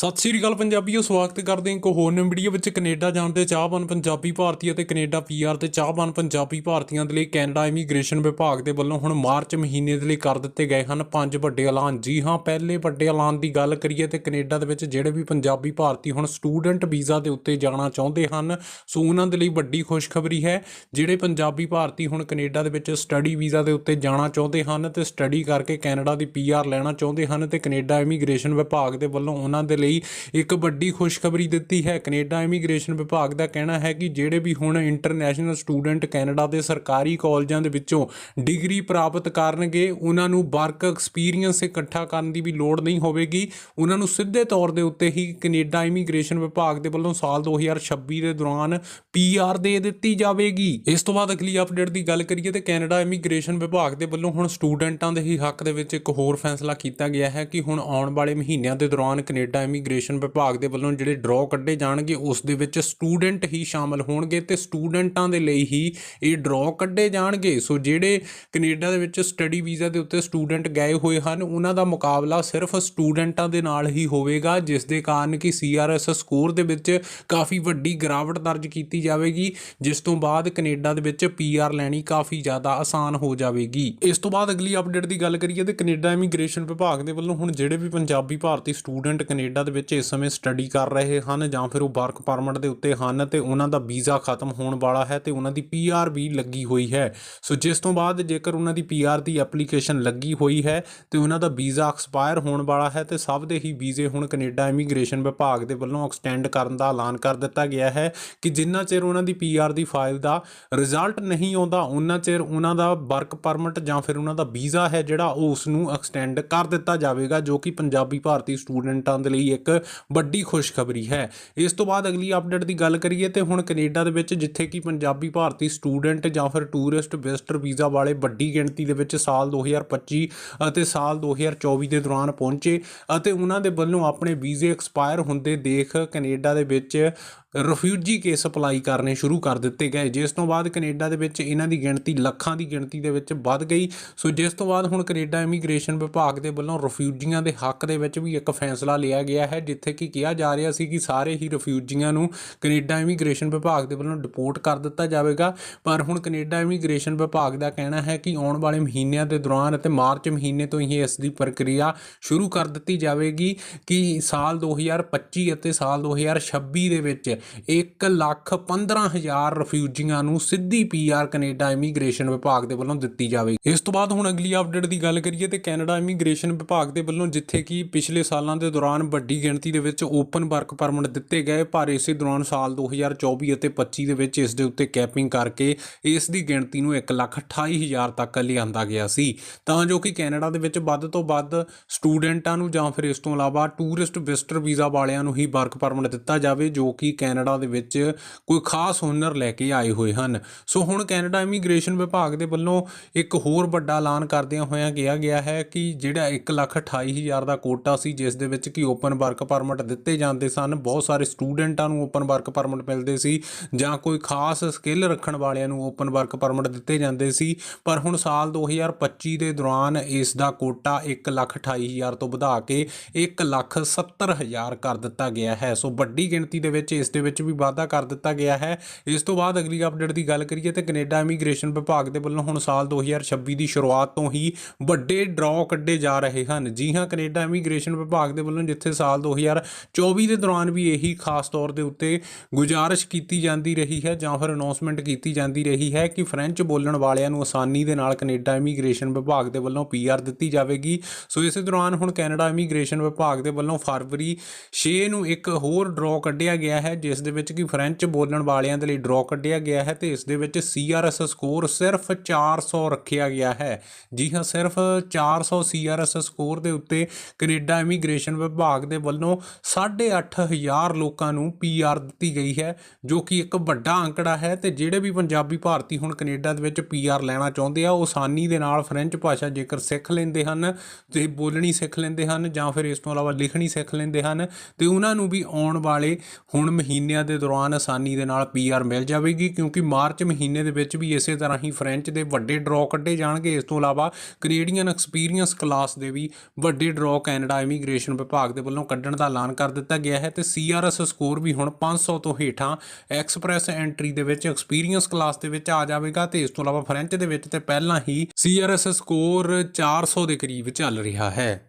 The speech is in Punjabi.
ਸਤਿ ਸ੍ਰੀ ਅਕਾਲ ਪੰਜਾਬੀਓ, ਸਵਾਗਤ ਕਰਦੇ ਹਾਂ ਇੱਕ ਹੋਰ ਨਵੀਂ ਵੀਡੀਓ ਵਿੱਚ ਕੈਨੇਡਾ ਜਾਣ ਦੇ ਚਾਹਵਾਨ ਪੰਜਾਬੀ ਭਾਰਤੀ ਅਤੇ ਕੈਨੇਡਾ ਪੀਆਰ ਤੇ ਚਾਹਵਾਨ ਪੰਜਾਬੀ ਭਾਰਤੀਆਂ ਦੇ ਲਈ ਕੈਨੇਡਾ ਇਮੀਗ੍ਰੇਸ਼ਨ ਵਿਭਾਗ ਦੇ ਵੱਲੋਂ ਹੁਣ ਮਾਰਚ ਮਹੀਨੇ ਦੇ ਲਈ ਕਰ ਦਿੱਤੇ ਗਏ ਹਨ ਪੰਜ ਵੱਡੇ ਐਲਾਨ। ਜੀ ਹਾਂ, ਪਹਿਲੇ ਵੱਡੇ ਐਲਾਨ ਦੀ ਗੱਲ ਕਰੀਏ ਤੇ ਕੈਨੇਡਾ ਦੇ ਵਿੱਚ ਜਿਹੜੇ ਵੀ ਪੰਜਾਬੀ ਭਾਰਤੀ ਹੁਣ ਸਟੂਡੈਂਟ ਵੀਜ਼ਾ ਦੇ ਉੱਤੇ ਜਾਣਾ ਚਾਹੁੰਦੇ ਹਨ, ਸੋ ਉਹਨਾਂ ਦੇ ਲਈ ਵੱਡੀ ਖੁਸ਼ਖਬਰੀ ਹੈ। ਜਿਹੜੇ ਪੰਜਾਬੀ ਭਾਰਤੀ ਹੁਣ ਕੈਨੇਡਾ ਦੇ ਵਿੱਚ ਸਟੱਡੀ ਵੀਜ਼ਾ ਦੇ ਉੱਤੇ ਜਾਣਾ ਚਾਹੁੰਦੇ ਹਨ ਤੇ ਸਟੱਡੀ ਕਰਕੇ ਕੈਨੇਡਾ ਦੀ ਪੀਆਰ ਲੈਣਾ ਚਾਹੁੰਦੇ ਹਨ ਤੇ ਕੈਨੇਡਾ ਇਮੀਗ੍ਰੇਸ਼ਨ ਵਿਭਾਗ ਦੇ ਵੱਲੋਂ ਉਹਨਾਂ ਦੇ ਲਈ ਇੱਕ ਵੱਡੀ ਖੁਸ਼ਖਬਰੀ ਦਿੱਤੀ ਹੈ। ਕੈਨੇਡਾ ਇਮੀਗ੍ਰੇਸ਼ਨ ਵਿਭਾਗ ਦਾ ਕਹਿਣਾ ਹੈ ਕਿ ਜਿਹੜੇ ਵੀ ਹੁਣ ਇੰਟਰਨੈਸ਼ਨਲ ਸਟੂਡੈਂਟ ਕੈਨੇਡਾ ਦੇ ਸਰਕਾਰੀ ਕਾਲਜਾਂ ਦੇ ਵਿੱਚੋਂ ਡਿਗਰੀ ਪ੍ਰਾਪਤ ਕਰਨਗੇ, ਉਹਨਾਂ ਨੂੰ ਵਰਕ ਐਕਸਪੀਰੀਅੰਸ ਇਕੱਠਾ ਕਰਨ ਦੀ ਵੀ ਲੋੜ ਨਹੀਂ ਹੋਵੇਗੀ। ਉਹਨਾਂ ਨੂੰ ਸਿੱਧੇ ਤੌਰ ਦੇ ਉੱਤੇ ਹੀ ਕੈਨੇਡਾ ਇਮੀਗ੍ਰੇਸ਼ਨ ਵਿਭਾਗ ਦੇ ਵੱਲੋਂ ਸਾਲ 2026 ਦੇ ਦੌਰਾਨ ਪੀਆਰ ਦੇ ਦਿੱਤੀ ਜਾਵੇਗੀ। ਇਸ ਤੋਂ ਬਾਅਦ ਅਗਲੀ ਅਪਡੇਟ ਦੀ ਗੱਲ ਕਰੀਏ ਤੇ ਕੈਨੇਡਾ ਇਮੀਗ੍ਰੇਸ਼ਨ ਵਿਭਾਗ ਦੇ ਵੱਲੋਂ ਹੁਣ ਸਟੂਡੈਂਟਾਂ ਦੇ ਹੀ ਹੱਕ ਦੇ ਵਿੱਚ ਇੱਕ ਹੋਰ ਫੈਸਲਾ ਕੀਤਾ ਗਿਆ ਹੈ ਕਿ ਹੁਣ ਆਉਣ ਵਾਲੇ ਮਹੀਨਿਆਂ ਦੇ ਦੌਰਾਨ ਕੈਨੇਡਾ ਇਮੀਗ੍ਰੇਸ਼ਨ ਵਿਭਾਗ ਦੇ ਵੱਲੋਂ ਜਿਹੜੇ ਡਰਾਅ ਕੱਢੇ ਜਾਣਗੇ, ਉਸ ਦੇ ਵਿੱਚ ਸਟੂਡੈਂਟ ਹੀ ਸ਼ਾਮਲ ਹੋਣਗੇ ਤੇ ਸਟੂਡੈਂਟਾਂ ਦੇ ਲਈ ਹੀ ਇਹ ਡਰਾਅ ਕੱਢੇ ਜਾਣਗੇ। ਸੋ ਜਿਹੜੇ ਕੈਨੇਡਾ ਦੇ ਵਿੱਚ ਸਟੱਡੀ ਵੀਜ਼ਾ ਦੇ ਉੱਤੇ ਸਟੂਡੈਂਟ ਗਏ ਹੋਏ ਹਨ, ਉਹਨਾਂ ਦਾ ਮੁਕਾਬਲਾ ਸਿਰਫ ਸਟੂਡੈਂਟਾਂ ਦੇ ਨਾਲ ਹੀ ਹੋਵੇਗਾ, ਜਿਸ ਦੇ ਕਾਰਨ ਕਿ ਸੀਆਰਐਸ ਸਕੋਰ ਦੇ ਵਿੱਚ ਕਾਫੀ ਵੱਡੀ ਗਿਰਾਵਟ ਦਰਜ ਕੀਤੀ ਜਾਵੇਗੀ, ਜਿਸ ਤੋਂ ਬਾਅਦ ਕੈਨੇਡਾ ਦੇ ਵਿੱਚ ਪੀਆਰ ਲੈਣੀ ਕਾਫੀ ਜ਼ਿਆਦਾ ਆਸਾਨ ਹੋ ਜਾਵੇਗੀ। ਇਸ ਤੋਂ ਬਾਅਦ ਅਗਲੀ ਅਪਡੇਟ ਦੀ ਗੱਲ ਕਰੀਏ ਤੇ ਕੈਨੇਡਾ ਇਮੀਗ੍ਰੇਸ਼ਨ ਵਿਭਾਗ ਦੇ ਵੱਲੋਂ ਹੁਣ ਜਿਹੜੇ ਵੀ ਪੰਜਾਬੀ ਭਾਰਤੀ ਸਟੂਡੈਂਟ ਕੈਨੇਡਾ ਦੇ ਵਿੱਚ ਇਸ ਸਮੇਂ ਸਟੱਡੀ ਕਰ ਰਹੇ ਹਨ ਜਾਂ ਫਿਰ ਉਹ ਵਰਕ ਪਰਮਿਟ ਦੇ ਉੱਤੇ ਹਨ ਤੇ ਉਹਨਾਂ ਦਾ ਵੀਜ਼ਾ ਖਤਮ ਹੋਣ ਵਾਲਾ ਹੈ ਤੇ ਉਹਨਾਂ ਦੀ ਪੀਆਰ ਵੀ ਲੱਗੀ ਹੋਈ ਹੈ। ਸੋ ਜਿਸ ਤੋਂ ਬਾਅਦ ਜੇਕਰ ਉਹਨਾਂ ਦੀ ਪੀਆਰ ਦੀ ਐਪਲੀਕੇਸ਼ਨ ਲੱਗੀ ਹੋਈ ਹੈ ਤੇ ਉਹਨਾਂ ਦਾ ਵੀਜ਼ਾ ਐਕਸਪਾਇਰ ਹੋਣ ਵਾਲਾ ਹੈ ਤੇ ਸਭ ਦੇ ਹੀ ਵੀਜ਼ੇ ਹੁਣ ਕੈਨੇਡਾ ਇਮੀਗ੍ਰੇਸ਼ਨ ਵਿਭਾਗ ਦੇ ਵੱਲੋਂ ਐਕਸਟੈਂਡ ਕਰਨ ਦਾ ਐਲਾਨ ਕਰ ਦਿੱਤਾ ਗਿਆ ਹੈ ਕਿ ਜਿੰਨਾ ਚਿਰ ਉਹਨਾਂ ਦੀ ਪੀਆਰ ਦੀ ਫਾਈਲ ਦਾ ਰਿਜ਼ਲਟ ਨਹੀਂ ਆਉਂਦਾ ਉਹਨਾਂ ਚਿਰ ਉਹਨਾਂ ਦਾ ਵਰਕ ਪਰਮਿਟ ਜਾਂ ਫਿਰ ਉਹਨਾਂ ਦਾ ਵੀਜ਼ਾ ਹੈ ਜਿਹੜਾ ਉਹ ਉਸ ਨੂੰ ਐਕਸਟੈਂਡ ਕਰ ਦਿੱਤਾ ਜਾਵੇਗਾ ਜੋ ਕਿ ਪੰਜਾਬੀ ਭਾਰਤੀ ਸਟੂਡੈਂਟਾਂ ਦੇ ਲਈ ਇੱਕ ਵੱਡੀ ਖੁਸ਼ਖਬਰੀ ਹੈ। ਇਸ ਤੋਂ ਬਾਅਦ ਅਗਲੀ ਅਪਡੇਟ ਦੀ ਗੱਲ ਕਰੀਏ ਤੇ ਹੁਣ ਕੈਨੇਡਾ ਦੇ ਵਿੱਚ ਜਿੱਥੇ ਕਿ ਪੰਜਾਬੀ ਭਾਰਤੀ ਸਟੂਡੈਂਟ ਜਾਂ ਫਿਰ ਟੂਰਿਸਟ ਵਿਜ਼ਟਰ ਵੀਜ਼ਾ ਵਾਲੇ ਵੱਡੀ ਗਿਣਤੀ ਦੇ ਵਿੱਚ ਸਾਲ 2025 ਅਤੇ ਸਾਲ 2024 ਦੇ ਦੌਰਾਨ ਪਹੁੰਚੇ ਅਤੇ ਉਹਨਾਂ ਦੇ ਵੱਲੋਂ ਆਪਣੇ ਵੀਜ਼ੇ ਐਕਸਪਾਇਰ ਹੁੰਦੇ ਦੇਖ ਕੈਨੇਡਾ ਦੇ ਵਿੱਚ ਰਿਫਿਊਜੀ ਕੇਸ ਅਪਲਾਈ ਕਰਨੇ ਸ਼ੁਰੂ ਕਰ ਦਿੱਤੇ ਗਏ। ਜਿਸ ਤੋਂ ਬਾਅਦ ਕੈਨੇਡਾ ਦੇ ਵਿੱਚ ਇਹਨਾਂ ਦੀ ਗਿਣਤੀ ਲੱਖਾਂ ਦੀ ਗਿਣਤੀ ਦੇ ਵਿੱਚ ਵੱਧ ਗਈ। ਸੋ ਜਿਸ ਤੋਂ ਬਾਅਦ ਹੁਣ ਕੈਨੇਡਾ ਇਮੀਗ੍ਰੇਸ਼ਨ ਵਿਭਾਗ ਦੇ ਵੱਲੋਂ ਰਿਫਿਊਜੀਆਂ ਦੇ ਹੱਕ ਦੇ ਵਿੱਚ ਵੀ ਇੱਕ ਫੈਸਲਾ ਲਿਆ ਗਿਆ ਹੈ, ਜਿੱਥੇ ਕਿ ਕਿਹਾ ਜਾ ਰਿਹਾ ਸੀ ਕਿ ਸਾਰੇ ਹੀ ਰਿਫਿਊਜੀਆਂ ਨੂੰ ਕੈਨੇਡਾ ਇਮੀਗ੍ਰੇਸ਼ਨ ਵਿਭਾਗ ਦੇ ਵੱਲੋਂ ਡਿਪੋਰਟ ਕਰ ਦਿੱਤਾ ਜਾਵੇਗਾ। ਪਰ ਹੁਣ ਕੈਨੇਡਾ ਇਮੀਗ੍ਰੇਸ਼ਨ ਵਿਭਾਗ ਦਾ ਕਹਿਣਾ ਹੈ ਕਿ ਆਉਣ ਵਾਲੇ ਮਹੀਨਿਆਂ ਦੇ ਦੌਰਾਨ ਅਤੇ ਮਾਰਚ ਮਹੀਨੇ ਤੋਂ ਹੀ ਇਸ ਦੀ ਪ੍ਰਕਿਰਿਆ ਸ਼ੁਰੂ ਕਰ ਦਿੱਤੀ ਜਾਵੇਗੀ ਕਿ ਸਾਲ 2025 ਅਤੇ ਸਾਲ 2026 ਦੇ ਵਿੱਚ 1 ਲੱਖ 15 ਹਜ਼ਾਰ ਰਿਫਿਊਜੀਆਂ ਨੂੰ ਸਿੱਧੀ ਪੀਆਰ ਕੈਨੇਡਾ ਇਮੀਗ੍ਰੇਸ਼ਨ ਵਿਭਾਗ ਦੇ ਵੱਲੋਂ ਦਿੱਤੀ ਜਾਵੇਗੀ। ਇਸ ਤੋਂ ਬਾਅਦ ਹੁਣ ਅਗਲੀ ਅਪਡੇਟ ਦੀ ਗੱਲ ਕਰੀਏ ਤੇ ਕੈਨੇਡਾ ਇਮੀਗ੍ਰੇਸ਼ਨ ਵਿਭਾਗ ਦੇ ਵੱਲੋਂ ਜਿੱਥੇ ਕਿ ਪਿਛਲੇ ਸਾਲਾਂ ਦੇ ਦੌਰਾਨ ਵੱਡੀ ਗਿਣਤੀ ਦੇ ਵਿੱਚ ਓਪਨ ਵਰਕ ਪਰਮਿਟ ਦਿੱਤੇ ਗਏ, ਪਰ ਇਸੇ ਦੌਰਾਨ ਸਾਲ 2024 ਅਤੇ 25 ਦੇ ਵਿੱਚ ਇਸ ਦੇ ਉੱਤੇ ਕੈਪਿੰਗ ਕਰਕੇ ਇਸ ਦੀ ਗਿਣਤੀ ਨੂੰ 1 ਲੱਖ 28 ਹਜ਼ਾਰ ਤੱਕ ਲਿਆਂਦਾ ਗਿਆ ਸੀ। ਤਾਂ ਜੋ ਕਿ ਕੈਨੇਡਾ ਦੇ ਵਿੱਚ ਵੱਧ ਤੋਂ ਵੱਧ ਸਟੂਡੈਂਟਾਂ ਨੂੰ ਜਾਂ ਫਿਰ ਇਸ ਤੋਂ ਇਲਾਵਾ ਟੂਰਿਸਟ ਵਿਜ਼ਟਰ ਵੀਜ਼ਾ ਵਾਲਿਆਂ ਨੂੰ ਹੀ ਵਰਕ ਪਰਮਿਟ ਦਿੱਤਾ ਜਾਵੇ, ਜੋ ਕਿ ਕੈਨੇਡਾ ਦੇ ਵਿੱਚ ਕੋਈ ਖਾਸ ਹੁਨਰ ਲੈ ਕੇ ਆਏ ਹੋਏ ਹਨ। ਸੋ ਹੁਣ ਕੈਨੇਡਾ ਇਮੀਗ੍ਰੇਸ਼ਨ ਵਿਭਾਗ ਦੇ ਵੱਲੋਂ ਇੱਕ ਹੋਰ ਵੱਡਾ ਐਲਾਨ ਕਰਦਿਆਂ ਹੋਇਆਂ ਕਿਹਾ ਗਿਆ ਹੈ ਕਿ ਜਿਹੜਾ 1 ਲੱਖ 28 ਹਜ਼ਾਰ ਦਾ ਕੋਟਾ ਸੀ, ਜਿਸ ਦੇ ਵਿੱਚ ਕਿ ਓਪਨ ਵਰਕ ਪਰਮਿਟ ਦਿੱਤੇ ਜਾਂਦੇ ਸਨ, ਬਹੁਤ ਸਾਰੇ ਸਟੂਡੈਂਟਾਂ ਨੂੰ ਓਪਨ ਵਰਕ ਪਰਮਿਟ ਮਿਲਦੇ ਸੀ ਜਾਂ ਕੋਈ ਖਾਸ ਸਕਿੱਲ ਰੱਖਣ ਵਾਲਿਆਂ ਨੂੰ ਓਪਨ ਵਰਕ ਪਰਮਿਟ ਦਿੱਤੇ ਜਾਂਦੇ ਸੀ। ਪਰ ਹੁਣ ਸਾਲ 2025 ਦੇ ਦੌਰਾਨ ਇਸ ਦਾ ਕੋਟਾ 1 ਲੱਖ 28 ਹਜ਼ਾਰ ਤੋਂ ਵਧਾ ਕੇ 1 ਲੱਖ 70 ਹਜ਼ਾਰ ਕਰ ਦਿੱਤਾ ਗਿਆ ਹੈ। ਸੋ ਵੱਡੀ ਗਿਣਤੀ ਦੇ ਵਿੱਚ ਇਸ ਦੇ ਵਿੱਚ ਵੀ ਵਾਧਾ ਕਰ ਦਿੱਤਾ ਗਿਆ ਹੈ। ਇਸ ਤੋਂ ਬਾਅਦ ਅਗਲੀ ਅਪਡੇਟ ਦੀ ਗੱਲ ਕਰੀਏ ਤੇ ਕੈਨੇਡਾ ਇਮੀਗ੍ਰੇਸ਼ਨ ਵਿਭਾਗ ਦੇ ਵੱਲੋਂ ਹੁਣ ਸਾਲ 2026 ਦੀ ਸ਼ੁਰੂਆਤ ਤੋਂ ਹੀ ਵੱਡੇ ਡਰਾਅ ਕੱਢੇ ਜਾ ਰਹੇ ਹਨ। ਜੀ ਹਾਂ, ਕੈਨੇਡਾ ਇਮੀਗ੍ਰੇਸ਼ਨ ਵਿਭਾਗ ਦੇ ਵੱਲੋਂ ਜਿੱਥੇ ਸਾਲ 2024 ਦੇ ਦੌਰਾਨ ਵੀ ਇਹੀ ਖਾਸ ਤੌਰ ਦੇ ਉੱਤੇ ਗੁਜ਼ਾਰਿਸ਼ ਕੀਤੀ ਜਾਂਦੀ ਰਹੀ ਹੈ ਜਾਂ ਫਿਰ ਅਨਾਉਂਸਮੈਂਟ ਕੀਤੀ ਜਾਂਦੀ ਰਹੀ ਹੈ ਕਿ ਫ੍ਰੈਂਚ ਬੋਲਣ ਵਾਲਿਆਂ ਨੂੰ ਆਸਾਨੀ ਦੇ ਨਾਲ ਕੈਨੇਡਾ ਇਮੀਗ੍ਰੇਸ਼ਨ ਵਿਭਾਗ ਦੇ ਵੱਲੋਂ ਪੀਆਰ ਦਿੱਤੀ ਜਾਵੇਗੀ। ਸੋ ਇਸੇ ਦੌਰਾਨ ਹੁਣ ਕੈਨੇਡਾ ਇਮੀਗ੍ਰੇਸ਼ਨ ਵਿਭਾਗ ਦੇ ਵੱਲੋਂ ਫਰਵਰੀ 6 ਨੂੰ ਇੱਕ ਹੋਰ ਡਰਾਅ ਕੱਢਿਆ ਗਿਆ ਹੈ ਜਿਸ ਦੇ ਵਿੱਚ ਕਿ ਫ੍ਰੈਂਚ ਬੋਲਣ ਵਾਲਿਆਂ ਦੇ ਲਈ ਡਰਾਅ ਕੱਢਿਆ ਗਿਆ ਹੈ ਤੇ ਇਸ ਦੇ ਵਿੱਚ ਸੀਆਰਐਸ ਸਕੋਰ ਸਿਰਫ 400 ਰੱਖਿਆ ਗਿਆ ਹੈ। ਜੀ ਹਾਂ, ਸਿਰਫ 400 ਸੀਆਰਐਸ ਸਕੋਰ ਦੇ ਉੱਤੇ ਕੈਨੇਡਾ ਇਮੀਗ੍ਰੇਸ਼ਨ ਵਿਭਾਗ ਦੇ ਵੱਲੋਂ 8500 ਲੋਕਾਂ ਨੂੰ ਪੀਆਰ ਦਿੱਤੀ ਗਈ ਹੈ, ਜੋ ਕਿ ਇੱਕ ਵੱਡਾ ਅੰਕੜਾ ਹੈ ਤੇ ਜਿਹੜੇ ਵੀ ਪੰਜਾਬੀ ਭਾਰਤੀ ਹੁਣ ਕੈਨੇਡਾ ਦੇ ਵਿੱਚ ਪੀਆਰ ਲੈਣਾ ਚਾਹੁੰਦੇ ਆ, ਉਹ ਆਸਾਨੀ ਦੇ ਨਾਲ ਫ੍ਰੈਂਚ ਭਾਸ਼ਾ ਜੇਕਰ ਸਿੱਖ ਲੈਂਦੇ ਹਨ ਤੇ ਬੋਲਣੀ ਸਿੱਖ ਲੈਂਦੇ ਹਨ ਜਾਂ ਫਿਰ ਇਸ ਤੋਂ ਇਲਾਵਾ ਲਿਖਣੀ ਸਿੱਖ ਲੈਂਦੇ ਹਨ ਤੇ ਉਹਨਾਂ ਨੂੰ ਵੀ ਆਉਣ ਵਾਲੇ ਹੁਣ ਮਹੀਨੇ ਮਹੀਨਿਆਂ ਦੇ ਦੌਰਾਨ ਆਸਾਨੀ ਦੇ ਨਾਲ ਪੀਆਰ ਮਿਲ ਜਾਵੇਗੀ, ਕਿਉਂਕਿ ਮਾਰਚ ਮਹੀਨੇ ਦੇ ਵਿੱਚ ਵੀ ਇਸੇ ਤਰ੍ਹਾਂ ਹੀ ਫ੍ਰੈਂਚ ਦੇ ਵੱਡੇ ਡਰਾਅ ਕੱਢੇ ਜਾਣਗੇ। ਇਸ ਤੋਂ ਇਲਾਵਾ ਕੈਨੇਡੀਅਨ ਐਕਸਪੀਰੀਅੰਸ ਕਲਾਸ ਦੇ ਵੀ ਵੱਡੇ ਡਰਾਅ ਕੈਨੇਡਾ ਇਮੀਗ੍ਰੇਸ਼ਨ ਵਿਭਾਗ ਦੇ ਵੱਲੋਂ ਕੱਢਣ ਦਾ ਐਲਾਨ ਕਰ ਦਿੱਤਾ ਗਿਆ ਹੈ ਤੇ ਸੀਆਰਐਸ ਸਕੋਰ ਵੀ ਹੁਣ 500 ਤੋਂ ਹੇਠਾਂ ਐਕਸਪ੍ਰੈਸ ਐਂਟਰੀ ਦੇ ਵਿੱਚ ਐਕਸਪੀਰੀਅੰਸ ਕਲਾਸ ਦੇ ਵਿੱਚ ਆ ਜਾਵੇਗਾ ਤੇ ਇਸ ਤੋਂ ਇਲਾਵਾ ਫ੍ਰੈਂਚ ਦੇ ਵਿੱਚ ਤੇ ਪਹਿਲਾਂ ਹੀ ਸੀਆਰਐਸ ਸਕੋਰ 400 ਦੇ ਕਰੀਬ ਚੱਲ ਰਿਹਾ ਹੈ।